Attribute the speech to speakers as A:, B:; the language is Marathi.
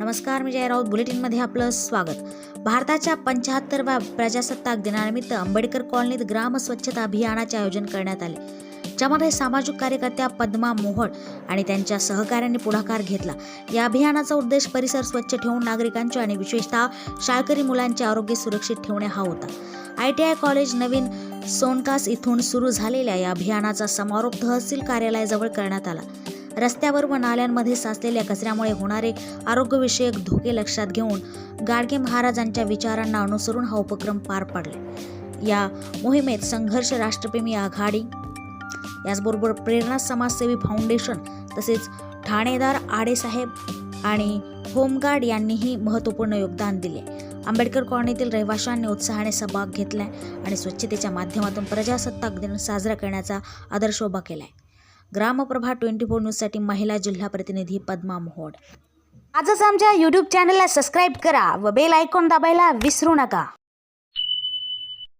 A: नमस्कार मी जय राऊत बुलेटिनमध्ये आपलं स्वागत. भारताच्या पंच्याहत्तरव्या प्रजासत्ताक दिनानिमित्त आंबेडकर कॉलनीत ग्राम स्वच्छता अभियानाचे आयोजन करण्यात आले. ज्यामध्ये सामाजिक कार्यकर्त्या पद्मा मोहोळ आणि त्यांच्या सहकाऱ्यांनी पुढाकार घेतला. या अभियानाचा उद्देश परिसर स्वच्छ ठेवून नागरिकांचे आणि विशेषतः शाळकरी मुलांचे आरोग्य सुरक्षित ठेवणे हा होता. आय टी आय कॉलेज नवीन सोनकास इथून सुरू झालेल्या या अभियानाचा समारोप तहसील कार्यालयाजवळ करण्यात आला. रस्त्यावर व नाल्यांमध्ये साचलेल्या कचऱ्यामुळे होणारे आरोग्यविषयक धोके लक्षात घेऊन गाडगे महाराजांच्या विचारांना अनुसरून हा उपक्रम पार पडला. या मोहिमेत संघर्ष राष्ट्रप्रेमी आघाडी याचबरोबर प्रेरणा समाजसेवी फाउंडेशन तसेच ठाणेदार आडेसाहेब आणि होमगार्ड यांनीही महत्त्वपूर्ण योगदान दिले. आंबेडकर कॉलनीतील रहिवाशांनी उत्साहाने सहभाग घेतलाय आणि स्वच्छतेच्या माध्यमातून प्रजासत्ताक दिन साजरा करण्याचा आदर्श उभा आहे ग्रामप्रभा ट्वेंटी फोर न्यूजसाठी महिला जिल्हा प्रतिनिधी पद्मा मोहोड आजच आमच्या यूट्यूब चॅनलला सबस्क्राईब करा व बेल आयकॉन दाबायला विसरू नका.